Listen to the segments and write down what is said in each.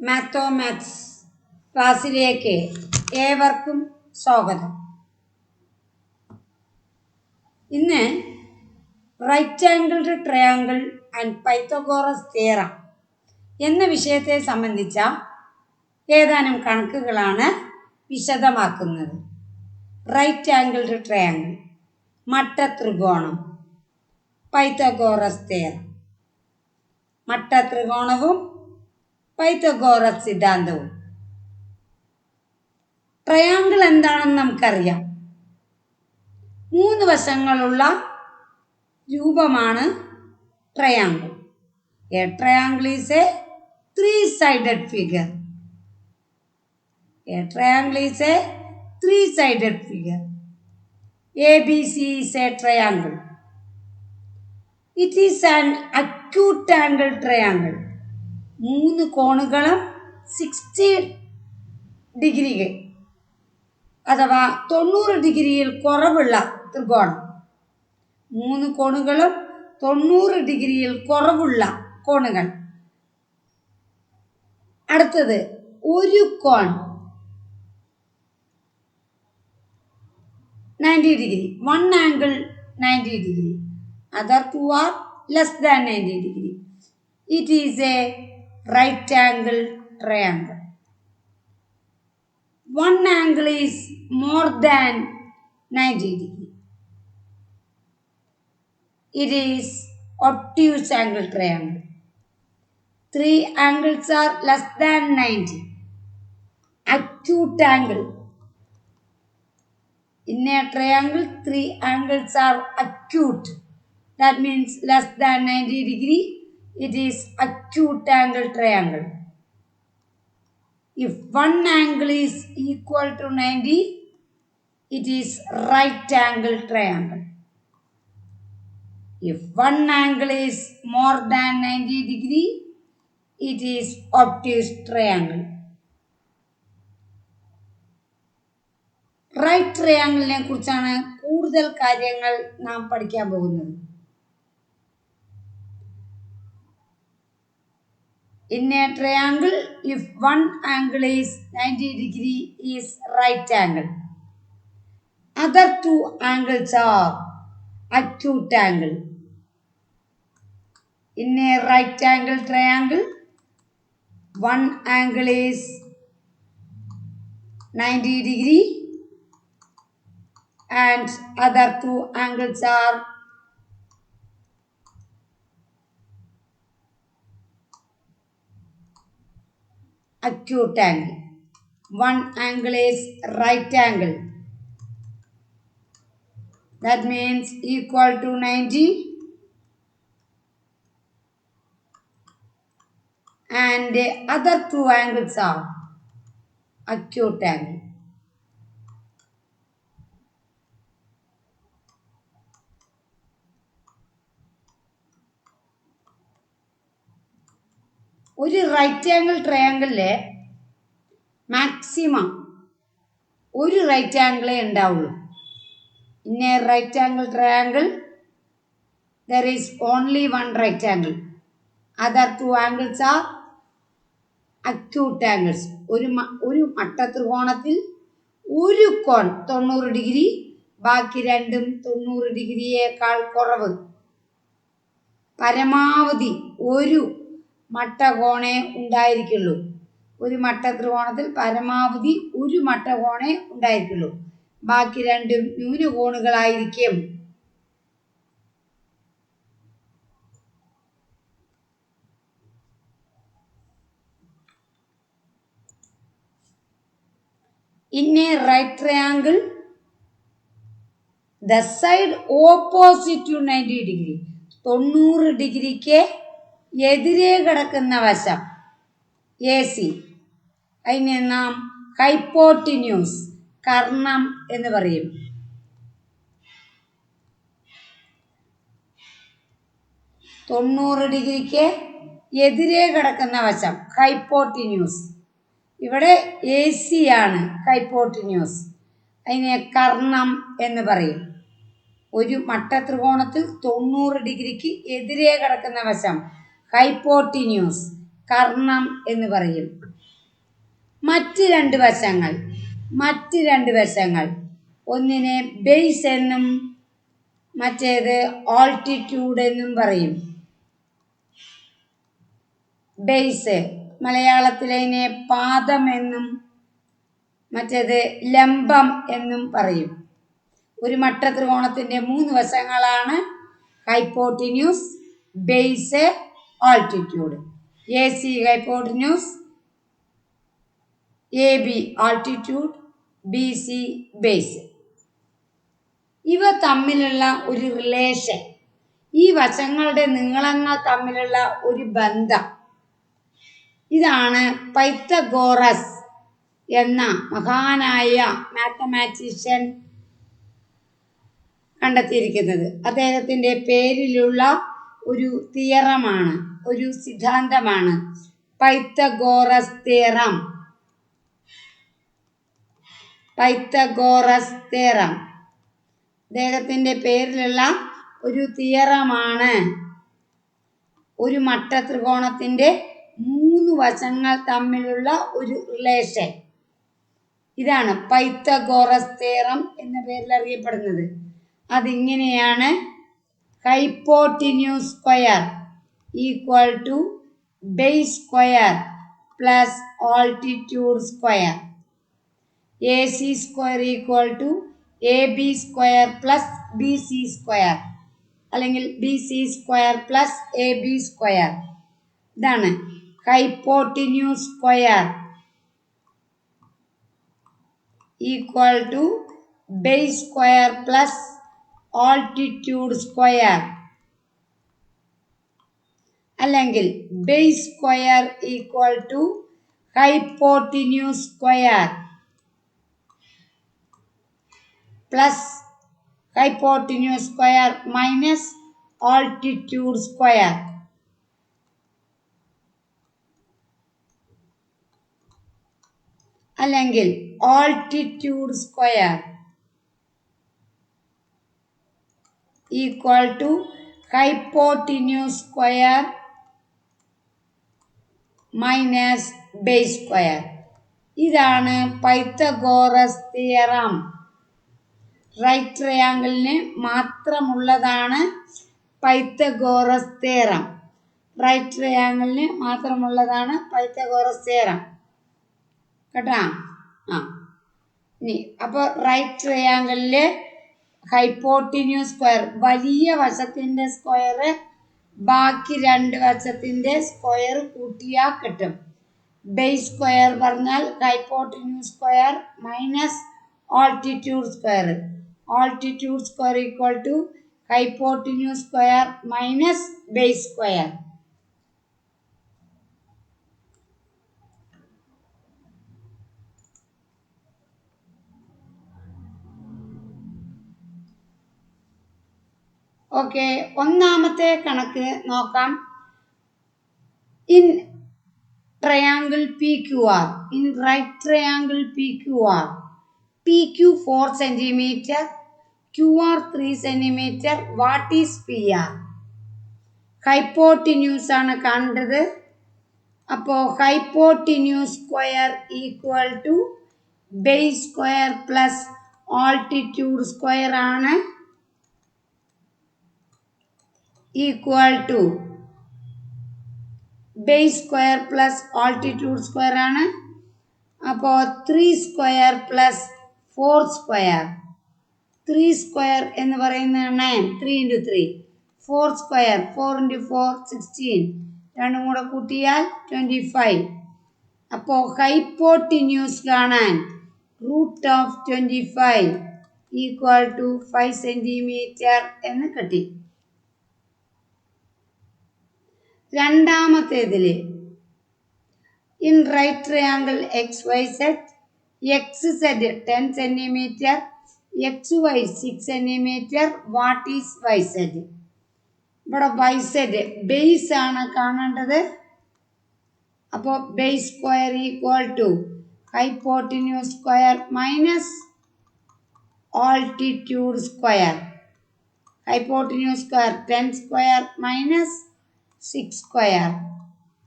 മാത്തോ maths ക്ലാസ്സിലേക്ക് ഏവർക്കും സ്വാഗതം. ഇന്ന് right angled triangle and Pythagoras theorem എന്ന വിഷയത്തെ സംബന്ധിച്ച ഏതാനും കണക്കുകളാണ് വിശദമാക്കുന്നത്. റൈറ്റ് ആംഗിൾഡ് ട്രയാങ്കിൾ മട്ടത്രികോണം പൈത്തഗോറസ് തിയറം മട്ടത്രികോണവും പൈത്തഗോറസ് സിദ്ധാന്തവും. ട്രയാങ്കിൾ എന്താണെന്ന് നമുക്കറിയാം. മൂന്ന് വശങ്ങളുള്ള രൂപമാണ് triangle a triangle is a three sided figure a triangle is a three sided figure A B C is a triangle it is an acute angle triangle മൂന്ന് കോണുകളും sixty degree അഥവാ തൊണ്ണൂറ് ഡിഗ്രിയിൽ കുറവുള്ള ത്രികോണം. മൂന്ന് കോണുകളും തൊണ്ണൂറ് ഡിഗ്രിയിൽ കുറവുള്ള കോണുകൾ. അടുത്തത് ഒരു കോൺ ninety degree. One angle ninety degree. Other two are less than ninety degree. It is a right angle triangle. One angle is more than 90 degree. It is obtuse angle triangle. Three angles are less than 90. Acute angle. In a triangle, three angles are acute. That means less than 90 degree It is acute angle triangle. If one angle is equal to 90, it is right angle triangle. If one angle is more than 90 degree, it is obtuse triangle. Right ട്രയാങ്കിളിനെ കുറിച്ചാണ് കൂടുതൽ കാര്യങ്ങൾ നാം പഠിക്കാൻ പോകുന്നത് In a triangle, if one angle is 90 degree is right angle. Other two angles are acute angle. In a right angle triangle, one angle is 90 degree and other two angles are acute angle. One angle is right angle. That means equal to 90 and the other two angles are acute angle. ഒരു right angle ട്രയാങ്കിളിലെ maximum ഒരു right ആംഗിളേ ഉണ്ടാവുള്ളൂ. In right angle triangle there is only one right angle other two angles are acute angles ഒരു ഒരു മട്ടത്രികോണത്തിൽ ഒരു കോൺ തൊണ്ണൂറ് degree ബാക്കി രണ്ടും തൊണ്ണൂറ് ഡിഗ്രിയേക്കാൾ കുറവ്. പരമാവധി ഒരു മട്ടകോണേ ഉണ്ടായിരിക്കുള്ളൂ. ഒരു മട്ട ത്രികോണത്തിൽ പരമാവധി ഒരു മട്ടകോണേ ഉണ്ടായിരിക്കുള്ളൂ. ബാക്കി രണ്ടും ന്യൂനകോണുകളായിരിക്കും. In a right triangle, the side opposite to 90 degree, തൊണ്ണൂറ് ഡിഗ്രിക്ക് എതിരെ കിടക്കുന്ന വശം. എ സി അതിനെ നാം ഹൈപ്പോട്ടിന്യൂസ് കർണം എന്ന് പറയും. തൊണ്ണൂറ് ഡിഗ്രിക്ക് എതിരെ കിടക്കുന്ന വശം ഹൈപ്പോട്ടിന്യൂസ് ഇവിടെ എ സി ആണ് ഹൈപ്പോട്ടിന്യൂസ് അതിനെ കർണം എന്ന് പറയും. ഒരു മട്ടത്രികോണത്തിൽ തൊണ്ണൂറ് ഡിഗ്രിക്ക് എതിരെ കിടക്കുന്ന വശം ഹൈപ്പോട്ടിന്യൂസ് കർണം എന്ന് പറയും. മറ്റ് രണ്ട് വശങ്ങൾ മറ്റ് രണ്ട് വശങ്ങൾ. ഒന്നിനെ ബേസ് എന്നും മറ്റേത് ഓൾട്ടിറ്റ്യൂഡ് എന്നും പറയും. ബേസ് മലയാളത്തിലെ പാദം എന്നും മറ്റേത് ലംബം എന്നും പറയും. ഒരു മട്ട ത്രികോണത്തിന്റെ മൂന്ന് വശങ്ങളാണ് hypotenuse base hypotenuse A B altitude B C base ഇവ തമ്മിലുള്ള ഒരു റിലേഷൻ ഈ വശങ്ങളുടെ നീളങ്ങൾ തമ്മിലുള്ള ഒരു ബന്ധം. ഇതാണ് പൈത്തഗോറസ് എന്ന മഹാനായ മാത്തമാറ്റീഷ്യൻ കണ്ടെത്തിയിരിക്കുന്നത്. അദ്ദേഹത്തിന്റെ പേരിലുള്ള ഒരു തിയറമാണ് ഒരു സിദ്ധാന്തമാണ്. പൈത്തഗോറസ് തേറം പൈത്തഗോറസ് തേറം അദ്ദേഹത്തിന്റെ പേരിലുള്ള ഒരു തിയറമാണ്. ഒരു മട്ട ത്രികോണത്തിന്റെ മൂന്ന് വശങ്ങൾ തമ്മിലുള്ള ഒരു റിലേഷൻ ഇതാണ് പൈത്തഗോറസ് തേറം എന്ന പേരിൽ അറിയപ്പെടുന്നത്. അതിങ്ങനെയാണ് hypotenuse square. Equal to base square plus altitude square A C square equal to A B square plus B C square അല്ലെങ്കിൽ B C square plus A B square ഇതാണ് hypotenuse square equal to base square plus altitude square അല്ലെങ്കിൽ base square equal to hypotenuse square plus hypotenuse square minus altitude square. അല്ലെങ്കിൽ altitude square equal to hypotenuse square minus base square ഇതാണ് Pythagoras theorem. Right ട്രയാങ്കിളിന് മാത്രമുള്ളതാണ് Pythagoras theorem. Right ട്രയാങ്കിളിന് മാത്രമുള്ളതാണ് Pythagoras theorem. കേട്ടാ? ആ. ഇനി അപ്പോൾ റൈറ്റ് ട്രയാങ്കിളിൽ ഹൈപ്പോട്ടിന്യൂ സ്ക്വയർ വലിയ വശത്തിന്റെ സ്ക്വയർ ബാക്കി രണ്ട് വശത്തിന്റെ സ്ക്വയർ കൂട്ടിയാൽ കിട്ടും ബേസ് സ്ക്വയർ പറഞ്ഞാൽ hypotenuse square minus altitude square altitude square equal to hypotenuse square minus base square okay ഒന്നാമത്തെ കണക്ക് നോക്കാം. In triangle P Q R in right triangle P Q R P Q four centimetre Q R three centimetre what is P R hypotenuse ആണ് കണ്ടത്. അപ്പോൾ hypotenuse square equal to base square plus altitude square ആണ്. Equal to base square plus altitude square ആണ്. അപ്പോൾ three square plus four square three square എന്ന് പറയുന്നത് nine three into three four square four into four sixteen രണ്ടും കൂടെ കൂട്ടിയാൽ twenty five അപ്പോൾ hypotenuse കാണാൻ root of twenty five equal to five centimetre എന്ന് കിട്ടി. രണ്ടാമത്തേതിൽ in right triangle X Y Z X Z ten centimetre X Y six centimetre what is Y Z ഇവിടെ Y Z base ആണ് കാണേണ്ടത്. അപ്പോൾ base square equal to hypotenuse square minus altitude square hypotenuse square ten square minus six square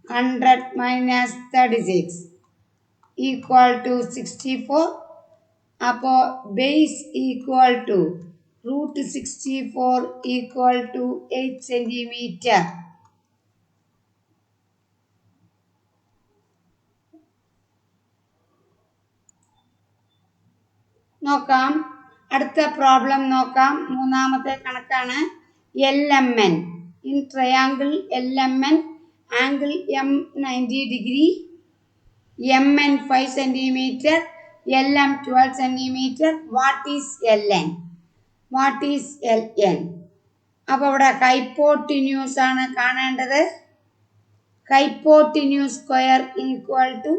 hundred minus thirty six equal to sixty four അപ്പോൾ base equal to root sixty four equal to eight centimetre നോക്കാം. അടുത്ത problem നോക്കാം. മൂന്നാമത്തെ കണക്കാണ് L M N in triangle L M N angle M ninety degree M N five centimetre What is LN? What is L N അപ്പോൾ ഇവിടെ hypotenuse ആണ് കാണേണ്ടത്. Hypotenuse square equal to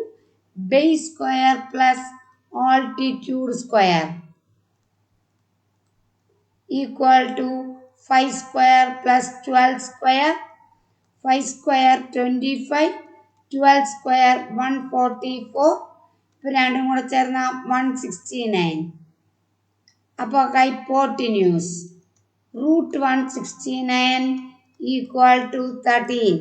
base square plus altitude square equal to 5 square plus 12 square 5 square 25 12 square 144 ഇപ്പം രണ്ടും കൂടെ ചേർന്ന one sixty nine അപ്പോൾ hypotenuse root one sixty nine equal to thirteen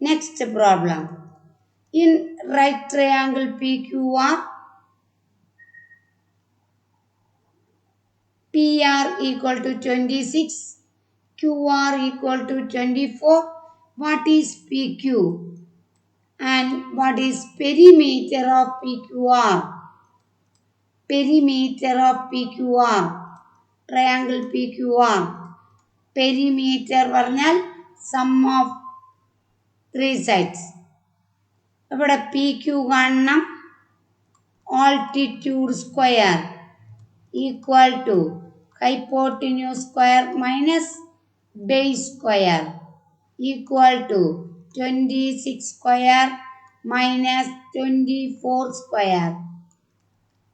Next problem. In right triangle PQR, PR equal to 26, QR equal to 24. What is PQ? And what is perimeter of PQR? Perimeter of PQR. Triangle PQR. Perimeter പറഞ്ഞാൽ sum of three sides ഇവിടെ P Q കാണണം altitude square equal to hypotenuse square minus base square equal to twenty six square minus twenty four square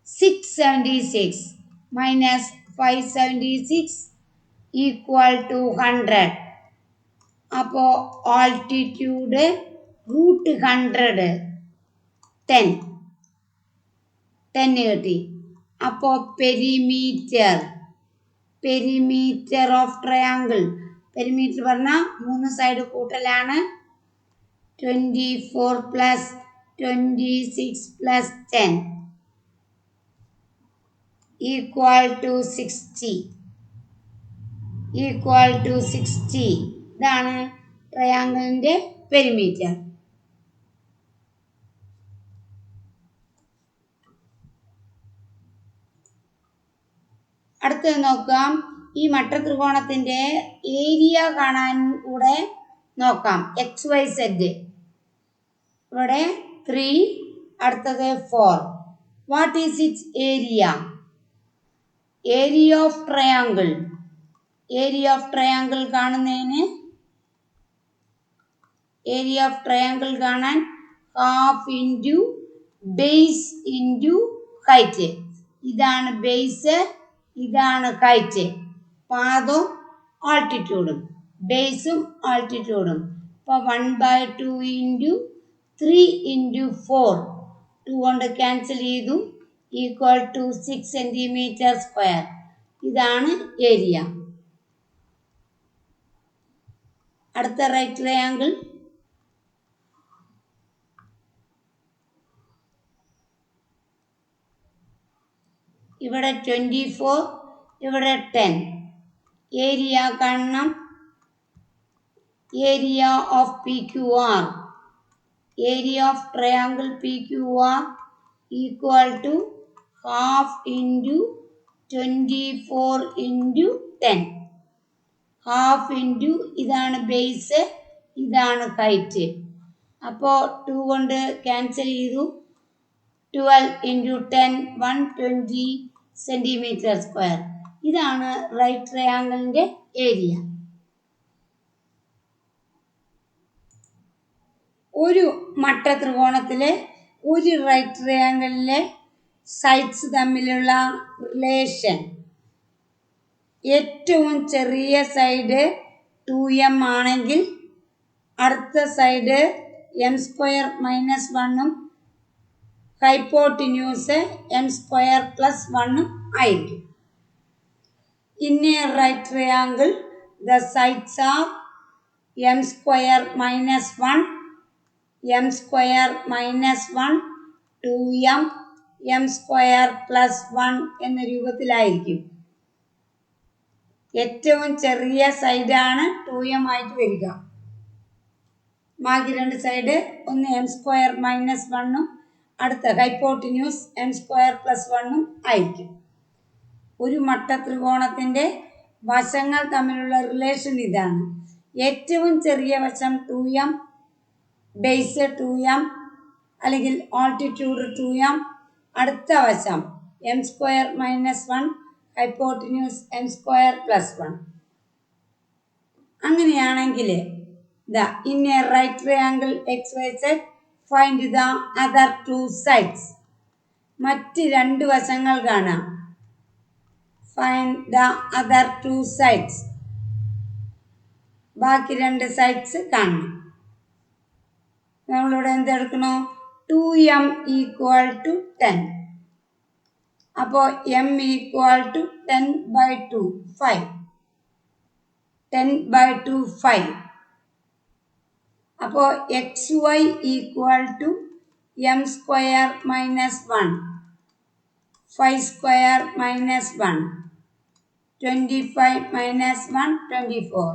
six seventy six minus five seventy six equal to hundred അപ്പോൾ altitude root hundred ten ten കിട്ടി. അപ്പോൾ perimeter perimeter of triangle perimeter പറഞ്ഞാൽ മൂന്ന് side കൂട്ടലാണ്. Twenty four plus twenty six plus ten equal to sixty equal to sixty ഇതാണ് ട്രയാങ്കിളിന്റെ perimeter അടുത്തത് നോക്കാം ഈ മട്ട ത്രികോണത്തിന്റെ ഏരിയ കാണാൻ കൂടെ നോക്കാം. എക്സ് വൈ സെഡ് ഇവിടെ ത്രീ അടുത്തത് four what is its area area of triangle area of triangle കാണുന്നതിന് ഏരിയ ഓഫ് ട്രയാങ്കിൾ കാണാൻ half into base into height ഇതാണ് ബേസ് ഇതാണ് ഹൈറ്റ് പാദവും ആൾട്ടിറ്റ്യൂഡും ബേസും ആൾട്ടിറ്റ്യൂഡും അപ്പോൾ one by two into three into four two കൊണ്ട് ക്യാൻസൽ ചെയ്തു. Equal to six centimetre square ഇതാണ് ഏരിയ അടുത്ത റൈറ്റ് ട്രയാങ്കിൾ ഇവിടെ ട്വന്റി ഫോർ ഇവിടെ ടെൻ ഏരിയ കാണണം area of P Q R area of triangle P Q R equal to half into twenty four into ten half into ഇതാണ് base ഇതാണ് height അപ്പോൾ two കൊണ്ട് cancel ചെയ്തു. Twelve into ten one twenty centimetre square ഇതാണ് right ട്രയാങ്കിളിന്റെ area ഒരു മട്ട ത്രികോണത്തിലെ ഒരു റൈറ്റ് ട്രയാങ്കിളിലെ സൈഡ്സ് തമ്മിലുള്ള റിലേഷൻ ഏറ്റവും ചെറിയ സൈഡ് ടു എം ആണെങ്കിൽ അടുത്ത സൈഡ് എം സ്ക്വയർ മൈനസ് വണ്ണും ഹൈപ്പോട്ടിന്യൂസ് എൻ സ്ക്വയർ പ്ലസ് വണ്ണും ആയിരിക്കും. In right triangle the sides are M square minus one M square minus one two M M square plus one എന്ന രൂപത്തിലായിരിക്കും. ഏറ്റവും ചെറിയ സൈഡാണ് ടു എം ആയിട്ട് വരിക. ബാക്കി രണ്ട് സൈഡ് ഒന്ന് എം സ്ക്വയർ മൈനസ് വണ്ണും അടുത്ത ഹൈപ്പോട്ടിന്യൂസ് എൻ സ്ക്വയർ പ്ലസ് വണ്ണും ആയിരിക്കും. ഒരു മട്ട ത്രികോണത്തിന്റെ വശങ്ങൾ തമ്മിലുള്ള റിലേഷൻ ഇതാണ്. ഏറ്റവും ചെറിയ വശം two m base two m അല്ലെങ്കിൽ ഓൾട്ടിറ്റ്യൂഡ് ടു എം അടുത്ത വശം m square minus one hypotenuse m square plus one അങ്ങനെയാണെങ്കിൽ the in a right triangle X Y find the other two sides മറ്റ് രണ്ട് വശങ്ങൾ കാണാം. Find the other two sides ബാക്കി രണ്ട് സൈഡ്സ് കാണണം. നമ്മളിവിടെ എന്തെടുക്കണോ two m equal to ten അപ്പോൾ m equal to ten by two five ten by two five അപ്പോൾ X Y equal to m square minus one five square minus one twenty five minus one twenty four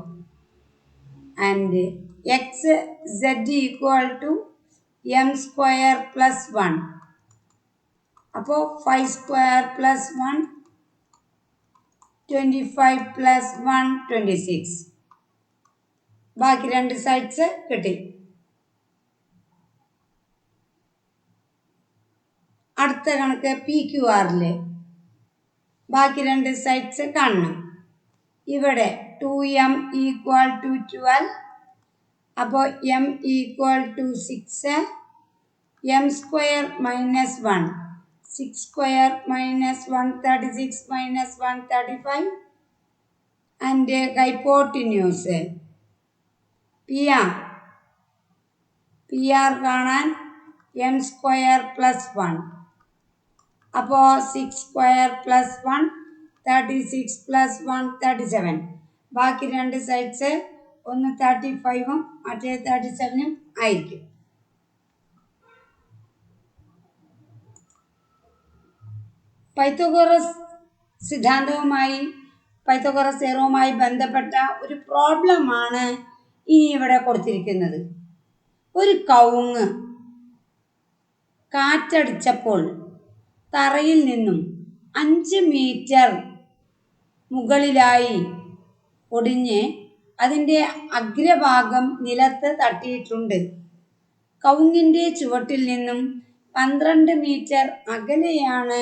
and X Z equal to m square plus one അപ്പോൾ five square plus one twenty five plus one twenty six ബാക്കി രണ്ട് sides കിട്ടി. അടുത്ത കണക്ക് P Q ആറിൽ ബാക്കി രണ്ട് sides കാണണം. ഇവിടെ two m equal to twelve അപ്പോൾ m equal to six m square minus one six square minus one thirty six minus one thirty five and hypotenuse P R P R കാണാൻ M square plus one അപ്പോൾ six square plus one thirty six plus one thirty seven ബാക്കി രണ്ട് sides ഒന്ന് thirty ഫൈവും മറ്റേ thirty സെവനും ആയിരിക്കും. Pythagoras സിദ്ധാന്തവുമായി Pythagoras എറവുമായി ബന്ധപ്പെട്ട ഒരു പ്രോബ്ലമാണ് ഇനി ഇവിടെ കൊടുത്തിരിക്കുന്നത്. ഒരു കവുങ്ങ് കാറ്റടിച്ചപ്പോൾ തറയിൽ നിന്നും അഞ്ച് മീറ്റർ മുകളിലായി ഒടിഞ്ഞ് അതിന്റെ അഗ്രഭാഗം നിലത്ത് തട്ടിയിട്ടുണ്ട്. കവുങ്ങിന്റെ ചുവട്ടിൽ നിന്നും പന്ത്രണ്ട് മീറ്റർ അകലെയാണ്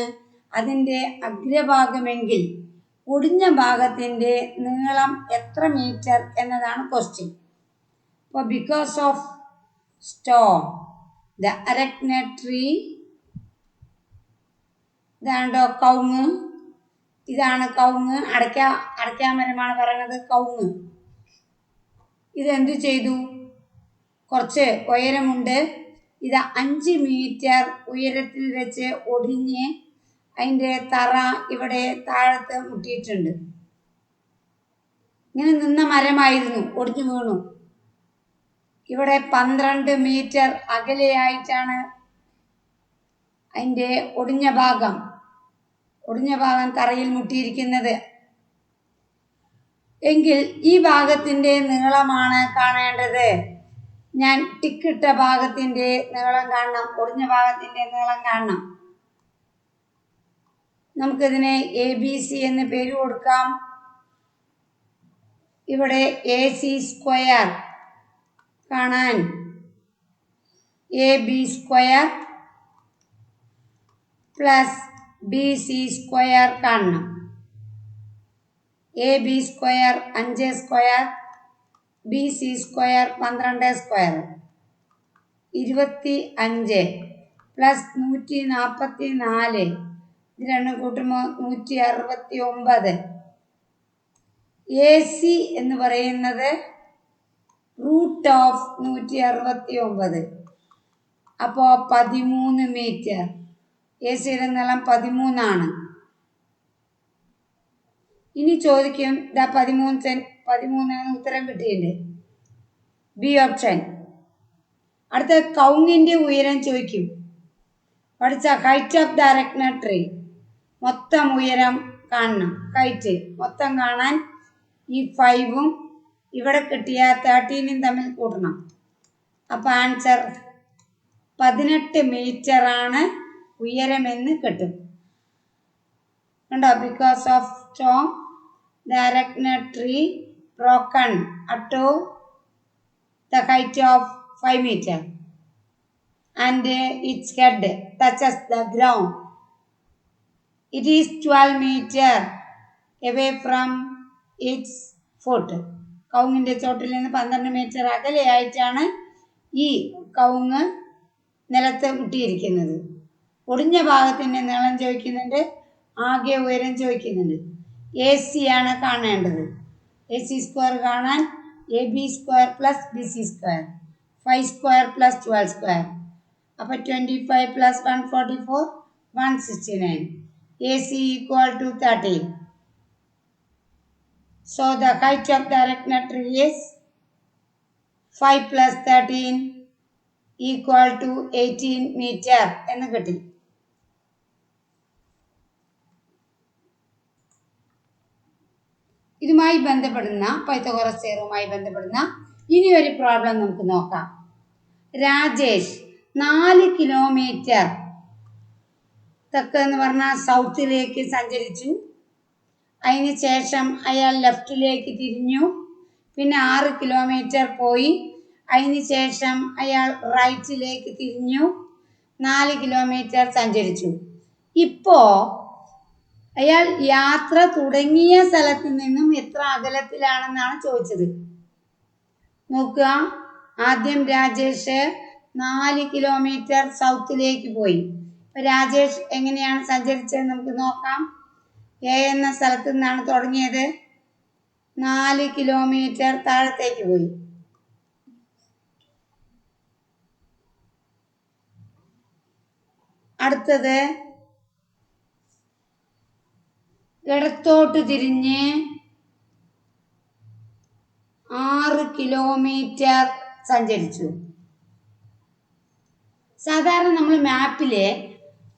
അതിന്റെ അഗ്രഭാഗമെങ്കിൽ ഒടിഞ്ഞ ഭാഗത്തിന്റെ നീളം എത്ര മീറ്റർ എന്നതാണ് ക്വസ്റ്റ്യൻ അപ്പോൾ because of storm the areca tree ഇതാണ്ടോ കവുങ്ങ്? ഇതാണ് കവുങ്ങ്. അടയ്ക്ക അടയ്ക്കാമരമാണ് പറയുന്നത് കവുങ്ങ്. ഇതെന്ത് ചെയ്തു? കുറച്ച് ഉയരമുണ്ട്. ഇത് അഞ്ച് മീറ്റർ ഉയരത്തിൽ വെച്ച് ഒടിഞ്ഞ് അതിന്റെ തറ ഇവിടെ താഴത്ത് മുട്ടിയിട്ടുണ്ട്. ഇങ്ങനെ നിന്ന മരമായിരുന്നു. ഒടിഞ്ഞു വീണു. ഇവിടെ പന്ത്രണ്ട് മീറ്റർ അകലെയായിട്ടാണ് അതിന്റെ ഒടിഞ്ഞ ഭാഗം. ഒടിഞ്ഞ ഭാഗം തറയിൽ മുട്ടിയിരിക്കുന്നത്. എങ്കിൽ ഈ ഭാഗത്തിന്റെ നീളമാണ് കാണേണ്ടത്. ഞാൻ ടിക്കിട്ട ഭാഗത്തിന്റെ നീളം കാണണം. ഒടിഞ്ഞ ഭാഗത്തിന്റെ നീളം കാണണം. നമുക്കിതിനെ എ ബി സി എന്ന് പേര് കൊടുക്കാം. ഇവിടെ എ സി സ്ക്വയർ കാണാൻ. A B square plus B C square കാണണം. എ ബി സ്ക്വയർ അഞ്ച് സ്ക്വയർ ബി സി സ്ക്വയർ പന്ത്രണ്ട് സ്ക്വയർ. ഇരുപത്തി അഞ്ച് പ്ലസ് നൂറ്റി നാൽപ്പത്തി നാല്. ഇത് രണ്ടും കൂട്ടുമ്പോൾ നൂറ്റി അറുപത്തി ഒമ്പത്. എ സി എന്ന് പറയുന്നത് റൂട്ട് ഓഫ് നൂറ്റി അറുപത്തി ഒമ്പത് അപ്പോൾ പതിമൂന്ന് മീറ്റർ. എ സിയുടെ നീളം പതിമൂന്നാണ്. ഇനി ചോദിക്കും ഇതാ പതിമൂന്ന് സെൻ പതിമൂന്ന് ഉത്തരം കിട്ടിയിട്ടുണ്ട്. B option. അടുത്ത കൗങ്ങിന്റെ ഉയരം ചോദിക്കും. പഠിച്ച ഹൈറ്റ് ഓഫ് അരക്ന ട്രീ മൊത്തം ഉയരം കാണണം. ഹൈറ്റ് മൊത്തം കാണാൻ ഈ ഫൈവും ഇവിടെ കിട്ടിയ തേർട്ടീനും തമ്മിൽ കൂട്ടണം. അപ്പോൾ ആൻസർ പതിനെട്ട് മീറ്ററാണ് ഉയരമെന്ന് കിട്ടും. കണ്ടോ? Because of storm direct areca tree broken up the height of five 5 and its head touches the ground it is twelve metre 12 from its foot. കവുങ്ങിന്റെ ചോട്ടിൽ നിന്ന് പന്ത്രണ്ട് മീറ്റർ അകലെയായിട്ടാണ് ഈ കവുങ്ങ് നിലത്ത് മുട്ടിയിരിക്കുന്നത് ഒടിഞ്ഞ ഭാഗത്തിന്റെ നീളം ചോദിക്കുന്നുണ്ട് ആകെ ഉയരം ചോദിക്കുന്നുണ്ട്. എ സി ആണ് കാണേണ്ടത്. എ സി സ്ക്വയർ കാണാൻ A B square plus B C square five square plus twelve square അപ്പോൾ twenty five plus one forty four one sixty nine A C equal to thirteen so the height of the tree is five plus thirteen equal to eighteen metre എന്ന് കിട്ടി. ഇതുമായി ബന്ധപ്പെടുന്ന Pythagoras തിയറുമായി ബന്ധപ്പെടുന്ന ഇനി ഒരു problem നമുക്ക് നോക്കാം. രാജേഷ് നാല് കിലോമീറ്റർ തെക്ക് പറഞ്ഞാൽ സൗത്തിലേക്ക് സഞ്ചരിച്ചു. അതിന് ശേഷം അയാൾ ലെഫ്റ്റിലേക്ക് തിരിഞ്ഞു. പിന്നെ ആറ് കിലോമീറ്റർ പോയി. അതിന് ശേഷം അയാൾ റൈറ്റിലേക്ക് തിരിഞ്ഞു. നാല് കിലോമീറ്റർ സഞ്ചരിച്ചു. ഇപ്പോൾ അയാൾ യാത്ര തുടങ്ങിയ സ്ഥലത്ത് നിന്നും എത്ര അകലത്തിലാണെന്നാണ് ചോദിച്ചത്. നോക്കുക. ആദ്യം രാജേഷ് നാല് കിലോമീറ്റർ സൗത്തിലേക്ക് പോയി. രാജേഷ് എങ്ങനെയാണ് സഞ്ചരിച്ചത് നമുക്ക് നോക്കാം. എ എന്ന സ്ഥലത്ത് നിന്നാണ് തുടങ്ങിയത്. നാല് കിലോമീറ്റർ താഴത്തേക്ക് പോയി. അടുത്തത് ഇടത്തോട്ട് തിരിഞ്ഞ് ആറ് കിലോമീറ്റർ സഞ്ചരിച്ചു. സാധാരണ നമ്മൾ മാപ്പിൽ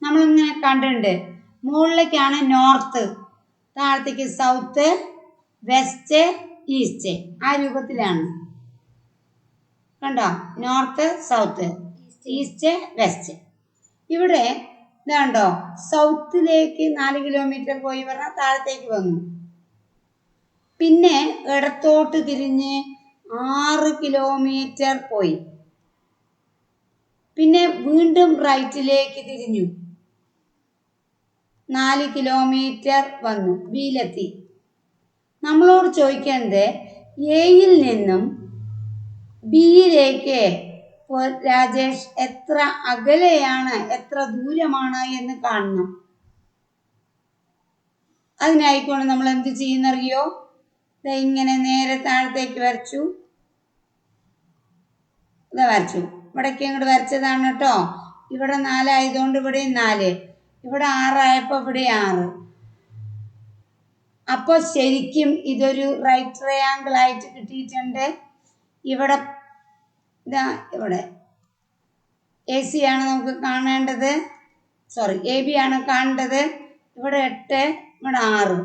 നമ്മളിങ്ങനെ കണ്ടിട്ടുണ്ട്. മുകളിലേക്കാണ് നോർത്ത്. താഴത്തേക്ക് സൗത്ത് വെസ്റ്റ് ഈസ്റ്റ്. ആ രൂപത്തിലാണ്. കണ്ടോ? North south. East west. ഇവിടെ ഇതാണ്ടോ? സൗത്തിലേക്ക് നാല് കിലോമീറ്റർ പോയി പറഞ്ഞാൽ താഴത്തേക്ക് വന്നു. പിന്നെ ഇടത്തോട്ട് തിരിഞ്ഞ് ആറ് കിലോമീറ്റർ പോയി. പിന്നെ വീണ്ടും റൈറ്റിലേക്ക് തിരിഞ്ഞു. നാല് കിലോമീറ്റർ വന്നു ബിയിലെത്തി നമ്മളോട് ചോദിക്കേണ്ടത് എയിൽ നിന്നും ബിയിലേക്ക് രാജേഷ് എത്ര അകലെയാണ് എത്ര ദൂരമാണ് എന്ന് കാണണം. അതിനായിക്കൊണ്ട് നമ്മൾ എന്ത് ചെയ്യുന്നറിയോ ഇങ്ങനെ നേരെ താഴത്തേക്ക് വരച്ചു. ഇതാ വരച്ചു. ഇവിടേക്ക് ഇങ്ങോട്ട് വരച്ചതാണ് കേട്ടോ. ഇവിടെ നാലായതുകൊണ്ട് ഇവിടെയും നാല്. ഇവിടെ ആറായപ്പോൾ ഇവിടെ ആറ്. അപ്പോൾ ശരിക്കും ഇതൊരു റൈറ്റ് ട്രയാങ്കിൾ ആയിട്ട് കിട്ടിയിട്ടുണ്ട്. ഇവിടെ ഇതാ ഇവിടെ. എ സി ആണ് നമുക്ക് കാണേണ്ടത്. സോറി എ ബി ആണ് കാണേണ്ടത്. ഇവിടെ എട്ട് ഇവിടെ ആറ്.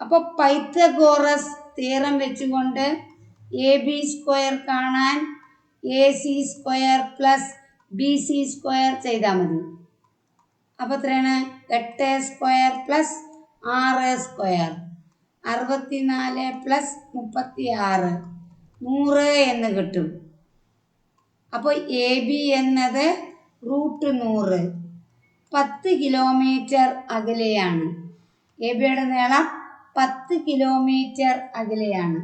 അപ്പോൾ പൈത്തഗോറസ് തീറം വെച്ചുകൊണ്ട് എ ബി സ്ക്വയർ കാണാൻ A C square plus B C square ചെയ്താൽ മതി. അപ്പോൾ എത്രയാണ് എട്ട് സ്ക്വയർ പ്ലസ് ആറ് സ്ക്വയർ. അറുപത്തിനാല് പ്ലസ് മുപ്പത്തി ആറ് നൂറ് എന്ന് കിട്ടും. അപ്പോൾ എ ബി എന്നത് റൂട്ട് നൂറ്. പത്ത് കിലോമീറ്റർ അകലെയാണ്. എ ബിയുടെ നീളം പത്ത് കിലോമീറ്റർ അകലെയാണ്.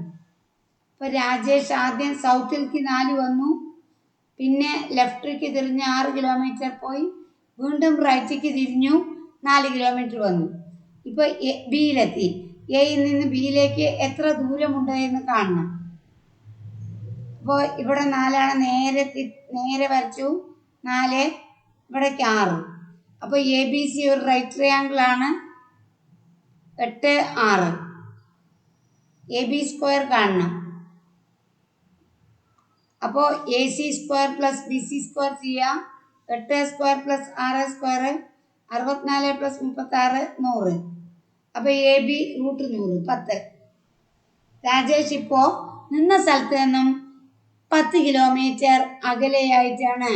ഇപ്പോൾ രാജേഷ് ആദ്യം സൗത്തിലേക്ക് നാല് വന്നു. പിന്നെ ലെഫ്റ്റിലേക്ക് തിരിഞ്ഞ് ആറ് കിലോമീറ്റർ പോയി. വീണ്ടും റൈറ്റിക്ക് തിരിഞ്ഞു. നാല് കിലോമീറ്റർ വന്നു. ഇപ്പോൾ ബിയിലെത്തി. എയിൽ നിന്ന് ബിയിലേക്ക് എത്ര ദൂരമുണ്ട് എന്ന് കാണണം. അപ്പോൾ ഇവിടെ നാലാണ് നേരെ നേരെ വരച്ചു. നാല് ഇവിടേക്ക് ആറ്. അപ്പോൾ എ ബി സി ഒരു റൈറ്റ് ട്രയാങ്കിൾ ആണ്. എട്ട് ആറ്. എ ബി സ്ക്വയർ കാണണം. അപ്പോൾ A C square plus B C square ചെയ്യാം. എട്ട് സ്ക്വയർ പ്ലസ് ആറ് സ്ക്വയർ അറുപത്തിനാല് പ്ലസ് മുപ്പത്താറ് നൂറ്. അപ്പോൾ എ ബി റൂട്ട് നൂറ് പത്ത്. രാജേഷ് ഇപ്പോൾ നിന്ന സ്ഥലത്ത് നിന്നും പത്ത് kilometre അകലെയായിട്ടാണ്.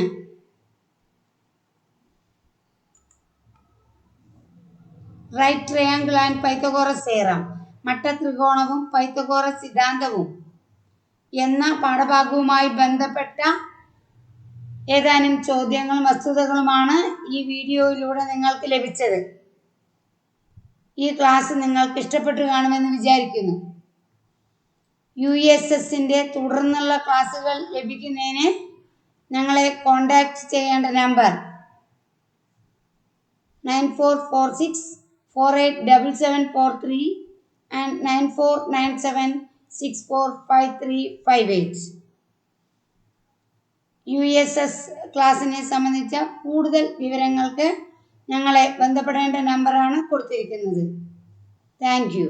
Right triangle and Pythagoras theorem മട്ടത്രികോണവും Pythagoras സിദ്ധാന്തവും എന്ന പാഠഭാഗവുമായി ബന്ധപ്പെട്ട ഏതാനും ചോദ്യങ്ങളും വസ്തുതകളുമാണ് ഈ വീഡിയോയിലൂടെ നിങ്ങൾക്ക് ലഭിച്ചത്. ഈ ക്ലാസ് നിങ്ങൾക്ക് ഇഷ്ടപ്പെട്ടു കാണുമെന്ന് വിചാരിക്കുന്നു. യു എസ് എസിന്റെ തുടർന്നുള്ള ക്ലാസ്സുകൾ ലഭിക്കുന്നതിന് ഞങ്ങളെ കോൺടാക്റ്റ് ചെയ്യേണ്ട number nine four four six four eight double seven four three and nine four nine seven six four five three five eight. U S S ക്ലാസ്സിനെ സംബന്ധിച്ച കൂടുതൽ വിവരങ്ങൾക്ക് ഞങ്ങളെ ബന്ധപ്പെടേണ്ട നമ്പറാണ് കൊടുത്തിരിക്കുന്നത്. Thank you